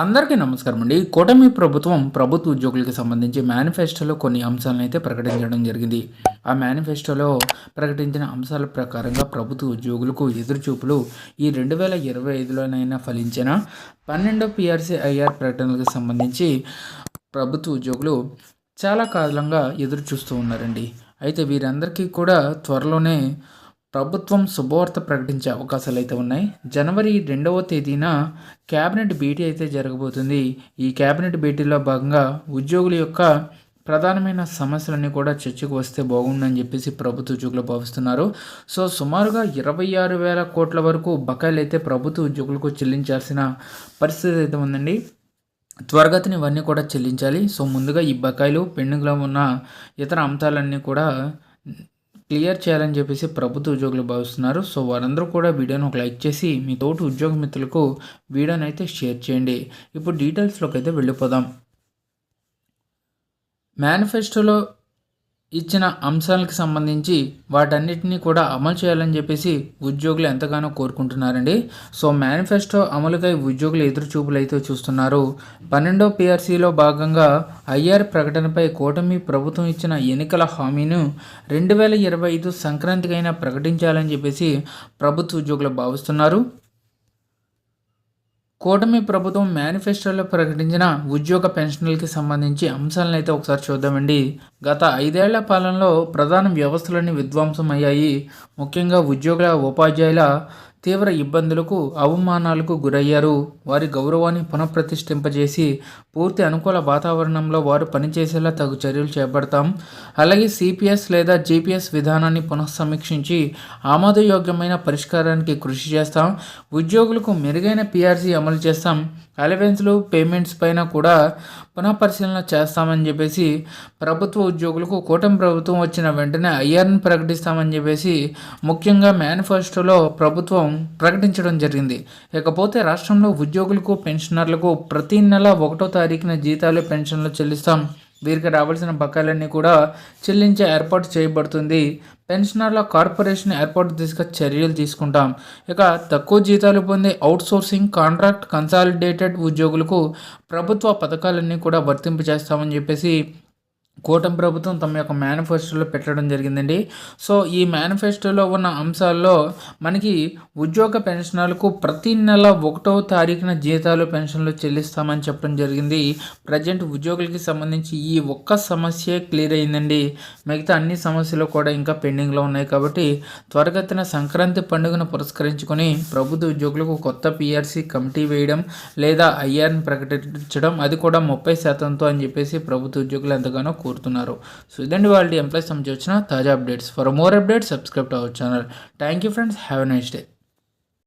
అందరికీ నమస్కారం అండి. కూటమి ప్రభుత్వం ప్రభుత్వ ఉద్యోగులకు సంబంధించి మేనిఫెస్టోలో కొన్ని అంశాలను అయితే ప్రకటించడం జరిగింది. ఆ మేనిఫెస్టోలో ప్రకటించిన అంశాల ప్రకారంగా ప్రభుత్వ ఉద్యోగులకు ఎదురుచూపులు ఈ రెండు వేల ఇరవై ఐదులోనైనా ఫలించిన పన్నెండో పిఆర్సీ ఐఆర్ ప్రకటనలకు సంబంధించి ప్రభుత్వ ఉద్యోగులు చాలా కాలంగా ఎదురు చూస్తూ ఉన్నారండి. అయితే వీరందరికీ కూడా త్వరలోనే ప్రభుత్వం శుభవార్త ప్రకటించే అవకాశాలు అయితే ఉన్నాయి. జనవరి రెండవ తేదీన క్యాబినెట్ భేటీ అయితే జరగబోతుంది. ఈ క్యాబినెట్ భేటీలో భాగంగా ఉద్యోగుల యొక్క ప్రధానమైన సమస్యలన్నీ కూడా చర్చకు వస్తే బాగుండని చెప్పేసి ప్రభుత్వ ఉద్యోగులు భావిస్తున్నారు. సో సుమారుగా ఇరవై ఆరు వేల కోట్ల వరకు బకాయిలు అయితే ప్రభుత్వ ఉద్యోగులకు చెల్లించాల్సిన పరిస్థితి అయితే ఉందండి. త్వరగతిని ఇవన్నీ కూడా చెల్లించాలి. సో ముందుగా ఈ బకాయిలు పెండింగ్లో ఉన్న ఇతర అంశాలన్నీ కూడా క్లియర్ చేయాలని చెప్పేసి ప్రభుత్వ ఉద్యోగులు భావిస్తున్నారు. సో వారందరూ కూడా వీడియోను ఒక లైక్ చేసి మీ తోటి ఉద్యోగ మిత్రులకు వీడియోని అయితే షేర్ చేయండి. ఇప్పుడు డీటెయిల్స్లోకి అయితే వెళ్ళిపోదాం. మేనిఫెస్టోలో ఇచ్చిన అంశాలకు సంబంధించి వాటన్నిటిని కూడా అమలు చేయాలని చెప్పేసి ఉద్యోగులు ఎంతగానో కోరుకుంటున్నారండి. సో మేనిఫెస్టో అమలుకై ఉద్యోగులు ఎదురుచూపులు అయితే చూస్తున్నారు. పన్నెండో పిఆర్సీలో భాగంగా ఐఆర్ ప్రకటనపై కూటమి ప్రభుత్వం ఇచ్చిన ఎన్నికల హామీను రెండు వేల ఇరవై ఐదు సంక్రాంతికైనా ప్రకటించాలని చెప్పేసి ప్రభుత్వ ఉద్యోగులు భావిస్తున్నారు. కూటమి ప్రభుత్వం మేనిఫెస్టోలో ప్రకటించిన ఉద్యోగ పెన్షన్లకి సంబంధించి అంశాలను అయితే ఒకసారి చూద్దామండి. గత ఐదేళ్ళ పాలనలో ప్రధాన వ్యవస్థలన్నీ విధ్వంసం అయ్యాయి ముఖ్యంగా ఉద్యోగుల ఉపాధ్యాయుల తీవ్ర ఇబ్బందులకు అవమానాలకు గురయ్యారు. వారి గౌరవాన్ని పునఃప్రతిష్ఠింపజేసి పూర్తి అనుకూల వాతావరణంలో వారు పనిచేసేలా తగు చర్యలు చేపడతాం. అలాగే సిపిఎస్ లేదా జిపిఎస్ విధానాన్ని పునఃసమీక్షించి ఆమోదయోగ్యమైన పరిష్కారానికి కృషి చేస్తాం. ఉద్యోగులకు మెరుగైన పిఆర్సీ అమలు చేస్తాం. అలవెన్స్లు పేమెంట్స్ పైన కూడా పునఃపరిశీలన చేస్తామని చెప్పేసి ప్రభుత్వ ఉద్యోగులకు కూటమి ప్రభుత్వం వచ్చిన వెంటనే ఐఆర్ని ప్రకటిస్తామని చెప్పేసి ముఖ్యంగా మేనిఫెస్టోలో ప్రభుత్వం ప్రకటించడం జరిగింది. ఇకపోతే రాష్ట్రంలో ఉద్యోగులకు పెన్షనర్లకు ప్రతి నెల ఒకటో తారీఖున జీతాలు పెన్షన్లు చెల్లిస్తాం. వీరికి రావాల్సిన బకాయిలన్నీ కూడా చెల్లించే ఏర్పాటు చేయబడుతుంది. పెన్షనర్ల కార్పొరేషన్ ఏర్పాటు దిశగా చర్యలు తీసుకుంటాం. ఇక తక్కువ జీతాలు పొందే అవుట్సోర్సింగ్ కాంట్రాక్ట్ కన్సాలిడేటెడ్ ఉద్యోగులకు ప్రభుత్వ పథకాలన్నీ కూడా వర్తింపు చేస్తామని చెప్పేసి కూటమి ప్రభుత్వం తమ యొక్క మేనిఫెస్టోలో పెట్టడం జరిగిందండి. సో ఈ మేనిఫెస్టోలో ఉన్న అంశాల్లో మనకి ఉద్యోగ పెన్షనర్లకు ప్రతి నెల ఒకటో తారీఖున జీతాలు పెన్షన్లు చెల్లిస్తామని చెప్పడం జరిగింది. ప్రజెంట్ ఉద్యోగులకి సంబంధించి ఈ ఒక్క సమస్య క్లియర్ అయిందండి. మిగతా అన్ని సమస్యలు కూడా ఇంకా పెండింగ్లో ఉన్నాయి కాబట్టి త్వరగతిన సంక్రాంతి పండుగను పురస్కరించుకొని ప్రభుత్వ ఉద్యోగులకు కొత్త పిఆర్సీ కమిటీ వేయడం లేదా ఐఆర్ని ప్రకటించడం అది కూడా ముప్పై శాతంతో అని చెప్పేసి ప్రభుత్వ ఉద్యోగులు ఎంతగానో కోరుతున్నారు. సో ఇదండి వాళ్ళ ఎంప్లాయీస్ సంబంధించి వచ్చిన తాజా updates. For more updates subscribe to our channel thank you friends have a nice day